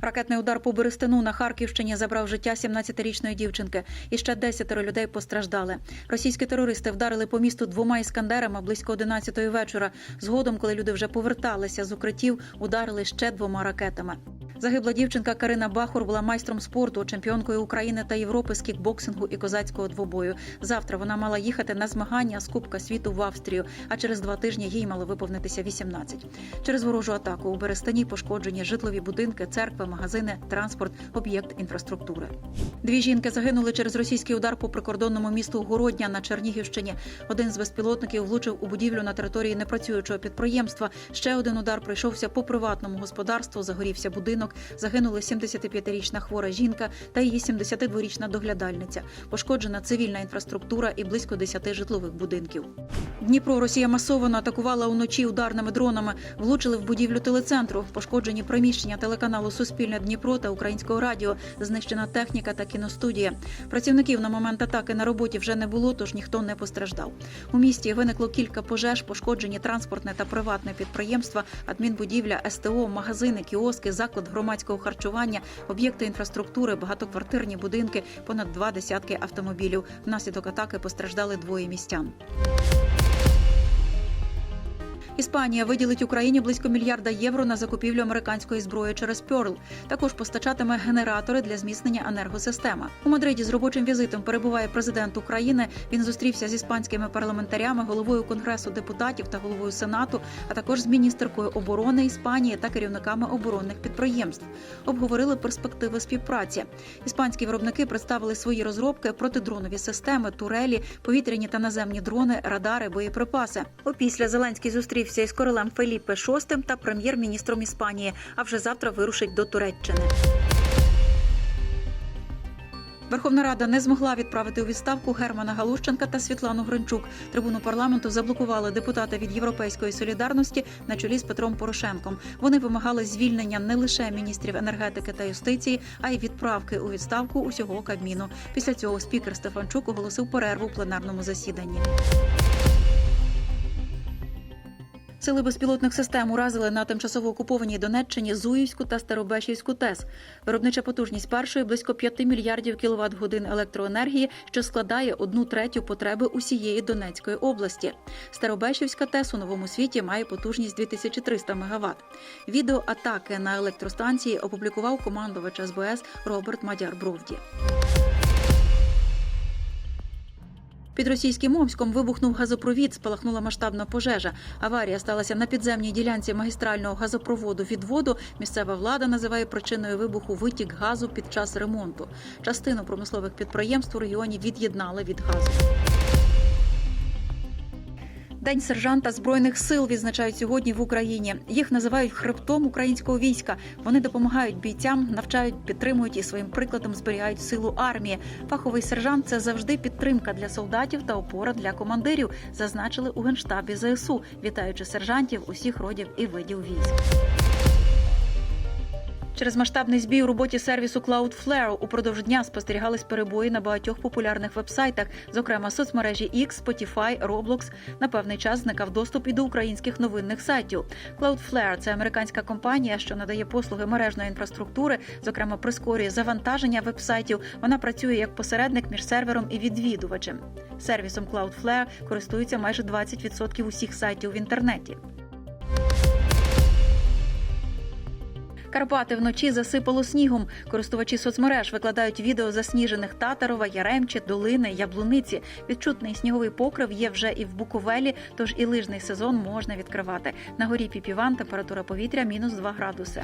Ракетний удар по Берестину на Харківщині забрав життя 17-річної дівчинки. І ще десятеро людей постраждали. Російські терористи вдарили по місту двома іскандерами близько 11-ї вечора. Згодом, коли люди вже поверталися з укриттів, ударили ще двома ракетами. Загибла дівчинка Карина Бахур була майстром спорту, чемпіонкою України та Європи з кікбоксингу і козацького двобою. Завтра вона мала їхати на змагання з Кубка світу в Австрію, а через два тижні їй мало виповнитися 18. Через ворожу атаку у Берестані пошкоджені житлові будинки, церкви, магазини, транспорт, об'єкт інфраструктури. Дві жінки загинули через російський удар по прикордонному місту Городня на Чернігівщині. Один з безпілотників влучив у будівлю на території непрацюючого підприємства. Ще один удар прийшовся по приватному господарству. Загорівся будинок. Загинули 75-річна хвора жінка та її 72-річна доглядальниця. Пошкоджена цивільна інфраструктура і близько 10 житлових будинків. Дніпро Росія масово атакувала уночі ударними дронами. Влучили в будівлю телецентру. Пошкоджені приміщення телеканалу Суспільне Дніпро та Українського радіо. Знищена техніка та кіностудія. Працівників на момент атаки на роботі вже не було, тож ніхто не постраждав. У місті виникло кілька пожеж, пошкоджені транспортне та приватне підприємства, адмінбудівля, СТО, магазини, кіоски, заклад громадського харчування, об'єкти інфраструктури, багатоквартирні будинки, понад два десятки автомобілів. Внаслідок атаки постраждали двоє містян. Іспанія виділить Україні близько мільярда євро на закупівлю американської зброї через Пьорл. Також постачатиме генератори для зміцнення енергосистеми. У Мадриді з робочим візитом перебуває президент України. Він зустрівся з іспанськими парламентарями, головою конгресу депутатів та головою сенату, а також з міністеркою оборони Іспанії та керівниками оборонних підприємств. Обговорили перспективи співпраці. Іспанські виробники представили свої розробки, протидронові системи, турелі, повітряні та наземні дрони, радари, боєприпаси. Опісля Зеленський зустрівся із королем Феліпе VI та прем'єр-міністром Іспанії. А вже завтра вирушить до Туреччини. Верховна Рада не змогла відправити у відставку Германа Галущенка та Світлану Гринчук. Трибуну парламенту заблокували депутати від Європейської солідарності на чолі з Петром Порошенком. Вони вимагали звільнення не лише міністрів енергетики та юстиції, а й відправки у відставку усього Кабміну. Після цього спікер Стефанчук оголосив перерву в пленарному засіданні. Сили безпілотних систем уразили на тимчасово окупованій Донеччині Зуївську та Старобешівську ТЕС. Виробнича потужність першої близько 5 мільярдів кіловат годин електроенергії, що складає одну третю потреби усієї Донецької області. Старобешівська ТЕС у новому світі має потужність 2300 МВт. Відео атаки на електростанції опублікував командувач СБС Роберт Мадяр Бровді. Під російським Омськом вибухнув газопровід, спалахнула масштабна пожежа. Аварія сталася на підземній ділянці магістрального газопроводу відводу. Місцева влада називає причиною вибуху витік газу під час ремонту. Частину промислових підприємств у регіоні від'єднали від газу. День сержанта збройних сил відзначають сьогодні в Україні. Їх називають хребтом українського війська. Вони допомагають бійцям, навчають, підтримують і своїм прикладом зберігають силу армії. Фаховий сержант це завжди підтримка для солдатів та опора для командирів, зазначили у генштабі ЗСУ, вітаючи сержантів усіх родів і видів військ. Через масштабний збій у роботі сервісу Cloudflare упродовж дня спостерігались перебої на багатьох популярних вебсайтах, зокрема соцмережі X, Spotify, Roblox. На певний час зникав доступ і до українських новинних сайтів. Cloudflare – це американська компанія, що надає послуги мережної інфраструктури, зокрема прискорює завантаження вебсайтів. Вона працює як посередник між сервером і відвідувачем. Сервісом Cloudflare користуються майже 20% усіх сайтів в інтернеті. Карпати вночі засипало снігом. Користувачі соцмереж викладають відео засніжених Татарова, Яремчі, Долини, Яблуниці. Відчутний сніговий покрив є вже і в Буковелі, тож і лижний сезон можна відкривати. На горі Піпіван температура повітря мінус 2 градуси.